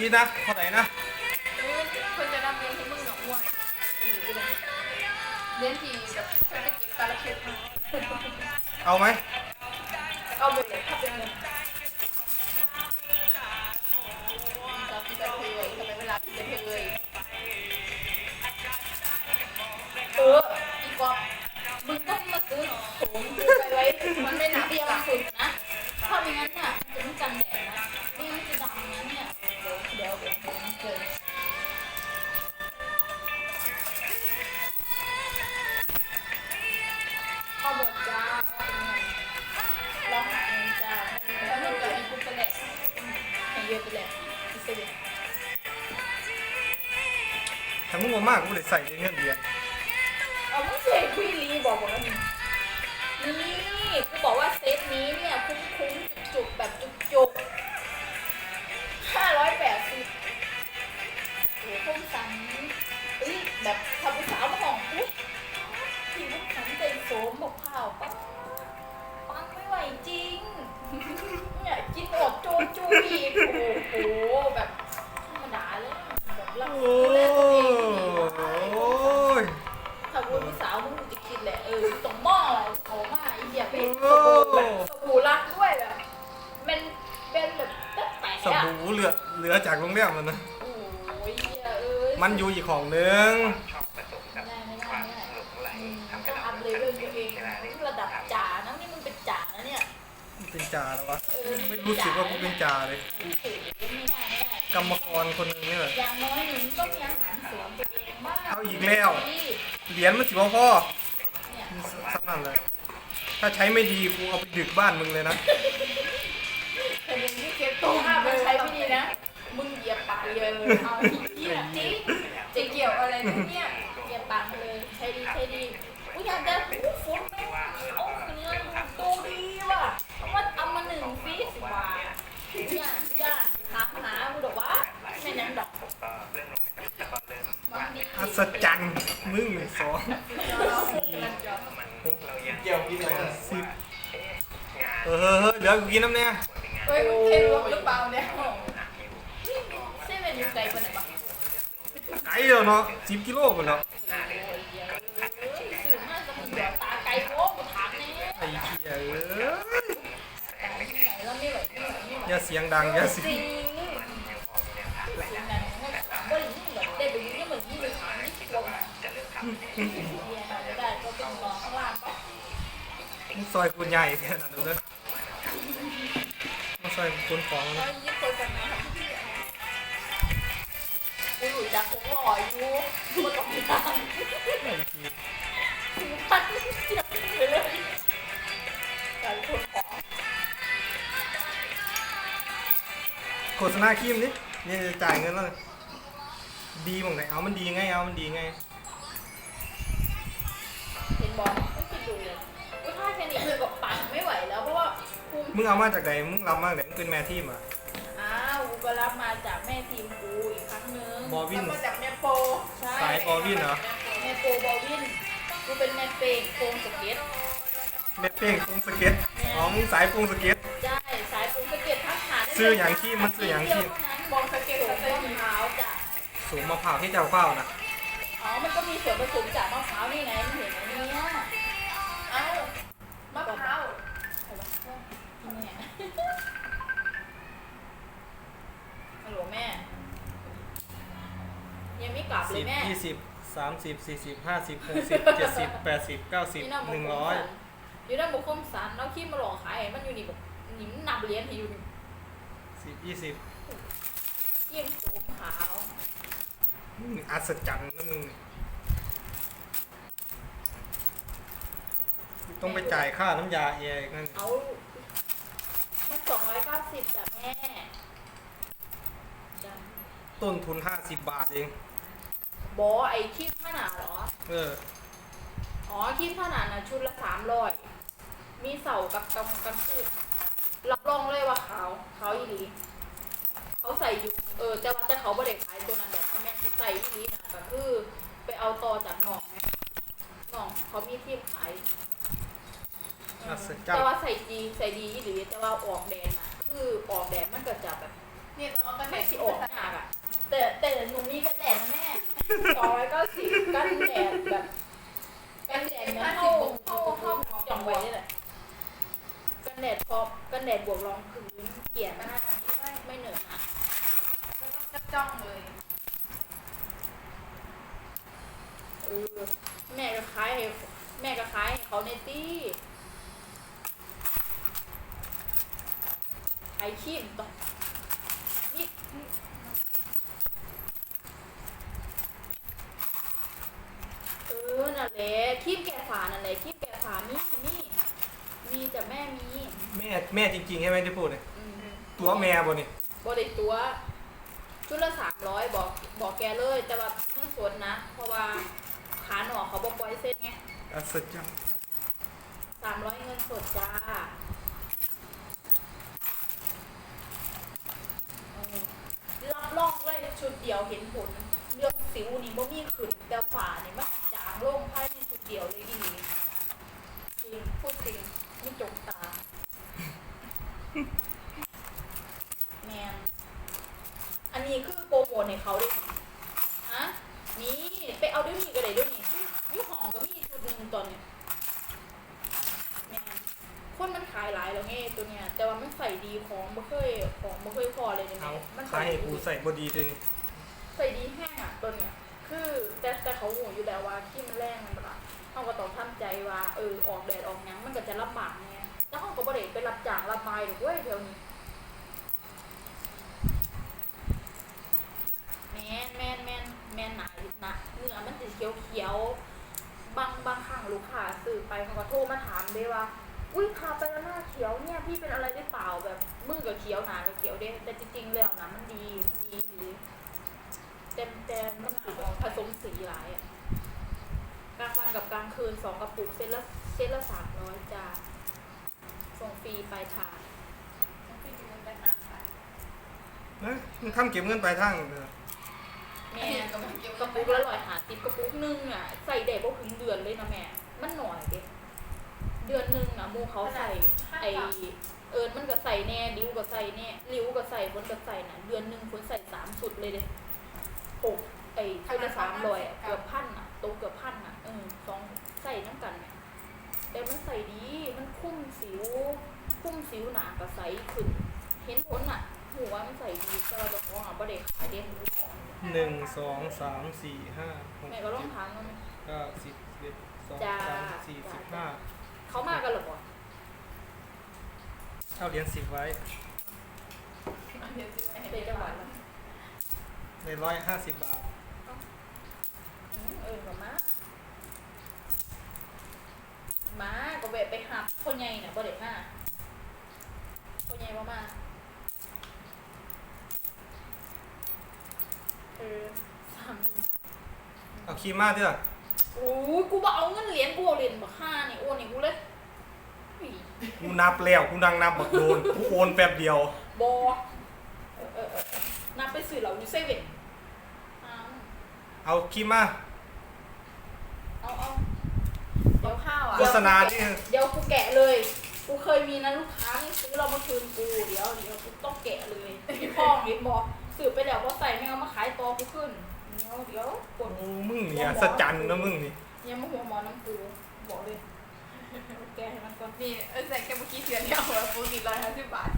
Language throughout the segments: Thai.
นี่นะเท่าไหร่นะคนจะนำเลี้ยงให้มึงหนอกอ้วนอืมเลี้ยงทีแบบเศรษฐกิจกาละเข็ดเอาไหมเอาหมดเลยถ้าเป็นเงิน ให้เยอะไปแหละอีเซเว่นถ้ามึงบ่มากกูเลยใส่ในเงินเดือนเอาไม่ใช่คุยลีบอกบอกแล้วนี่นี่กู มันอยู่อีกของหนึงไม่ได้ไม่ได้ไม่ได้อืมต้องอัพเลเวลตัวเองระดับจ่านะนี่มึงเป็นจ่านะเนี่ยมันเป็นจ่าแล้ววะ เออไม่รู้สึกว่ากูเป็นจ่าเลยโอ้โหไม่ได้ไม่ได้กรรมกรคนหนึงนี่แหละ อย่างน้อยหนึ่งต้องมีอาหารเสริมตัวเองบ้างเอาอีกแล้วดีเหรียญมันสิบ่พ่อเนี่ยสำนั่นเลย ถ้าใช้ไม่ดีกูเอาไปดึกบ้านมึงเลยนะ เลยเอาเหี้ยจริงจะเกี่ยวอะไรนะเนี่ยเหยียบปากเลยใช้ดีใช้ดีอุ้ยอยากจะอู้ฝนไม่เอาเนื้อดูดีว่ะเอามาเอามาหนึ่งฟีสิบบาทย่านย่านถามหากูดอกว่าไม่นังดอกมันดีอัศจรรย์มึงสองเกี่ยวกินอะไรสิบเออเฮ้ยเฮ้ยเหลือกูกินน้ำเนี่ยเฮ้ยมึงเทรวมหรือเปล่าเนี่ยนี่เซเว่น อยู่ไกลกว่าไหนบ้างไกลแล้วเนาะสิบกิโลกว่าแล้วสื่อมาจะมึงเดี๋ยวตาไกลโว้กูถามเนี่ยไอ้เหี้ยเอ้ยตายที่ไหนแล้วไม่ไหวไม่ไหวไม่ไหวอย่าเสียงดังอย่าเสีจยริงงเสียงดังมันบ่ได้ยินแบบได้ไปยินเหมือนยี่สิบสามยี่สิบกว่าเฮียไม่ได้ก็เป็นรอข้างล่างปะมึงซอยคุณใหญ่แค่นั้นเลยมาซอยคุณของแล้นะวยี่คนกันนะครับ พี่กูอยู่จากผมรออยู่มันต้องมีทางไอ้เหี้ยถึงพันเสียบไปเลยการคนของโฆษณาครีมนี่นี่จะจ่ายเงินแล้วดีมั้งไหนเอามันดีไงเอามันดีไงเห็นบอลไม่คิดดูเลยกูท่าแค่นี้คือแบบปั่นไม่ไหวแล้วเพราะว่ากูมึงเอามาจากไหนมึงรับมาจากไหนมึงเป็นแม่ทีมอะอ้าว กูก็รับมาจากแม่ทีมกูอีกครั้งนึงบอวินรับมาจากแม่โปใช่สายบอวินเหรอ แม่โปบอวินกูเป็นแม่เป้งโปงสเก็ตแม่เป้งปรุงสเก็ตอ๋อมึงสายปรุงสเก็ตใช่สายโปงสเก็ตทักหาได้เลยซื้ออย่างที่มันซื้ออย่างที่เดีวเท่นั้นบอลสเก็ตสเต็มเท้าจ้ะสูงมะพร้าวที่เจ้าข้าวนะอ๋อมันก็มีส่วนผสมจากมะพร้าวนี่ไงมึงเห็นไหมเนี่ยเอ้ามะพร้าวอะไรวะกินแม่ ฮัลโหลแม่ ยังไม่กลับเลสิยบแม่ยี่สิบสามสิบสี่สิบห้าสิบหกสิบเจ็ดสิบแปดสิบเก้าสิบหนึ่งร้อยอยู่ด้านบุคคลสันแล้วขี้มาหลอกขายให้มันอยู่นี่แบบหนิมนับเหรียญให้อยู่นี่สิบยี่สิบเยี่ยมโสมขาวมึงอัศจรรย์นะมึงต้องไปจ่ายค่าน้ำยาเองนั่นเอา มันสองร้อยเก้าสิบจ้ะแม่จ้ะ ต้นทุนห้าสิบบาทเอง บอไอคีบขนาดเหรอ เออ อ๋อคีบขนาดนะชุดละสามร้อย มีเสากับกำกันพืชรับรองเลยว่าขาวขาวอีหลีเขาใส่อยู่ เออแต่ว่าแต่เขาไม่ได้ขายตัวนั้นแต่ถ้าแม่นที่ใส่อีหลีนะก็คือไปเอาต่อจากหนองไงหนองเขามีที่ขายอัศจรรแต่ย์ว่าใส่ดีใส่ดีอีหลีแต่ว่าออกแดดน่ะ แดดบวกรองพื้นเกลี่ยหน้าไม่เหนอะหนะก็ต้องจับจ้องเลยเออแม่ก็ขายแม่ก็ขายเขาในตี้ขายขี้ต่อนี่เออนั่นแหละคีบแก่ฝานั่นแหละคีบแก่ฝามีมี มีแต่แม่มีแม่แม่จริงๆใช่ไหมที่พูดเนี่ยอืมตัวแม่บ่นี่บริตัวชุดละสามร้อยบอกบอกแกเลยแต่ว่าเงินสดนะ เพราะว่าขาหนอกเขาบอกปล่อยเส้นไงอัศจรรย์สามร้อยเงินสดจ้าเออรับรองเลยชุดเดียวเห็นผล เรื่องสิวนี่บ่มีขึ้นแต่ฝ่านี่มันจางลงภายในชุดเดียวเลยดีจริงพูดจริง ไม่จงตา แมนอันนี้คือโปรโมทให้เขาด้วยนี่ฮะนี่ไปเอาด้วยนี่ก็ได้ด้วยนี่ยี่ห้องก็มีชุดหนึ่งตอนเนี้ยแมนคนมันขายหลายแล้วไงตัวเนี้ยแต่ว่ามันใส่ดีของบ่เคยของบ่เคยพอเลยเนี่ยเอามันขายให้ดีกูใส่บ่ดีเลยนี่ใส่ดีแห้งอะตัวเนี้ยคือแต่แต่เขาหูอยู่แล้วว่าที่มันแรงมันแบบ เขาก็ต้องทำใจว่าเออออกแดดออกหยังมันก็จะลำบากไงแล้วเขาก็บ่ได้ไปรับจ้างรับไม้หรอกเว้ยเดี๋ยวนี้แมนแมนแมนแมนหนาอยู่นะเนื้อมันจะเขียวเขียวบางบางครั้งลูกค้าซื้อไปเขาก็โทรมาถามด้วยว่า อุ้ยทาไปแล้วหน้าเขียวเนี่ยพี่เป็นอะไรได้เปล่าแบบมือก็เขียวหนาก็เขียวเด้แต่จริงๆแล้วนะมันดีดีดีเต็มเต็มมันผสมสีหลายอะ กลางวันกับกลางคืนสองกระปุกเซตละเซตละสามร้อยจ้าส่งฟรีปลายทางต้องไปดูมันไปหาขายนะมึงทำเก็บเงินปลายทางเด้อแม่กำลังเกี่ยวกระปุกละร้อยหาติบกระปุกหนึงอะใส่ได้บ่ถึงเดือนเลยนะแม่ มันหน่อยเด็เดือนหนึงอะหมูเขาใส่ไอเอิญมันก็ใส่แน่ริ้วก็ใส่แน่ริ้วก็ใส่บนก็ใส่น่ะเดือนหนึ่งคนใส่สามสุดเลยเด้หกไอ้ชุดละสามร้อยอะเกือบพันอะโตะเกือบพันอะเออสองใส่น้ำกันเนี่ยแต่มันใส่ดีมันคุ้มสิว คุ้มสิวหนาก็ใสขึ้น เห็นผลอะหัวามันใส่ดีแต่เราจะของอะประเด็กขายเด้หนึ่งสองสามสี่ห้าหกแม่ก็ต้องถามมันเก้าสิบสิบเอ็ดสองจ้าสามสี่สิบห้าเขามากันเหรอบ่เอาเหรียญสิบไว้เดี๋ยวซื้อไปให้เป็นจังหวัดละในร้อยห้าสิบบาท อืมเออก็มามาก็แบบไปหับคนใหญ่น่ะบ่เด็กมาคนใหญ่บ่มาเออสามเอาคีมาเถอะโอ้ยกูบอกเอาเงินเหรียญกูเอาเหรียญบักห้านี่โอนนี่กูเลยอุ้ยกูนับแล้วกูนั่งนับบักโดนกูโอนแป๊บเดียว บอเออเออเออเออนับไปสื่อเหล่าอยู่เซเว่นเอาเอาคีมาเอาเอา เดี๋ยวข้าวอะโฆษณาดิเดี๋ยวกูแกะเลย กูเคยมีนะลูกค้านี่ซื้อเรามาคืนกู เดี๋ยวเดี๋ยวกูต้องแกะเลยพี่พ่อนี่บอกสืบไปแล้วว่าใส่ไม่เอามาขายต่อกูขึ้น เดี๋ยวเดี๋ยวกดโอ้มึงเนี่ยอัศจรรย์นะมึงนี่ยังมาหัวหมอน้ำกูบอกเลย แกะให้มันก่อนนี่เออใส่แค่เมื่อกี้เสียเนี่ยหัวปกติร้อยห้าสิบบาท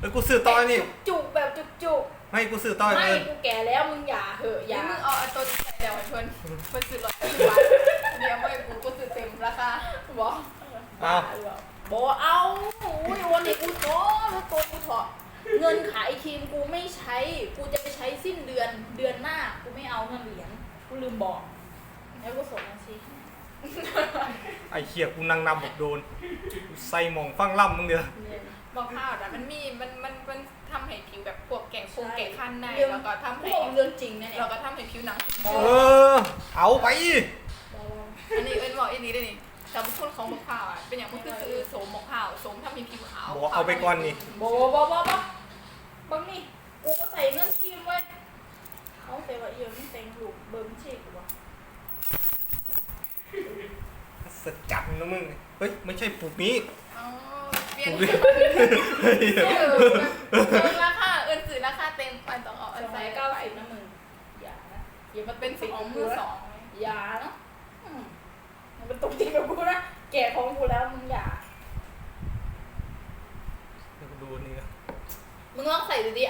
เอ้ยกูซื้อต่อยนี่ จุกๆแบบจุกไม่กูซื้อต่ๆอยไม่เลยกูแก่แล้วมึงอย่าเหอะอยัย่างมึงเอาเอาตัวที่ใส่แล้วชวนเพิ่นซื้อร้อยห้าสิบบาท ราคาบอกเอาบอกเอาอุ้ยวันนี้กูท้อแล้วตัวกูเถาะเงินขายครีมกูไม่ใช้ กูจะไปใช้สิ้นเดือนเดือนหน้า กูไม่เอาเงินเหรียญกูลืมบอก แล้วกูส่งมาสิไอ้เหี้ยกูนั่งนับบักโดนกูใส่หมองฟังล่ำมึงเด้อบอกข้าวแต่มันมีมันมันมันทำให้ผิวแบบพวกแก่งโคงแก่งคันได้เรื่องแล้วก็ทำกูให้บอกเรื่องจริงนะเนี่ยเราก็ทำให้ผิวหนังเออเอาไปอันนี้เอีนี่ด้นี่แต่บุคคนของมะพร้าวอะเป็นอย่างมันคือซื้อโสมมะพร้าวโสมถ้ามีผิวขาวเอาไปก่อนนี่ โบโบโบโบโบบังนี่กูก็ใส่เงื่อนคิมไว้เขาใส่ว่าเอียมันแต่งหลุมเบิ้มฉีกว่ะสจัดนะมึง เฮ้ย ไม่ใช่ปลูกนี้อ๋อเปลี่ยนเออเอินราคาเอินสื่อราคาเต็มอันต่อเอาอันสใส่มัยเก้าเก้าสิสิบบนะมึงอย่านะอย่ามาเป็เป็นนสสิ่งมองมืมืออสสอองงอย่านะ ตบตีกับกูนะแก่ของกูแล้วมึงอย่า ดูนี่มึงลองใส่ดูดิ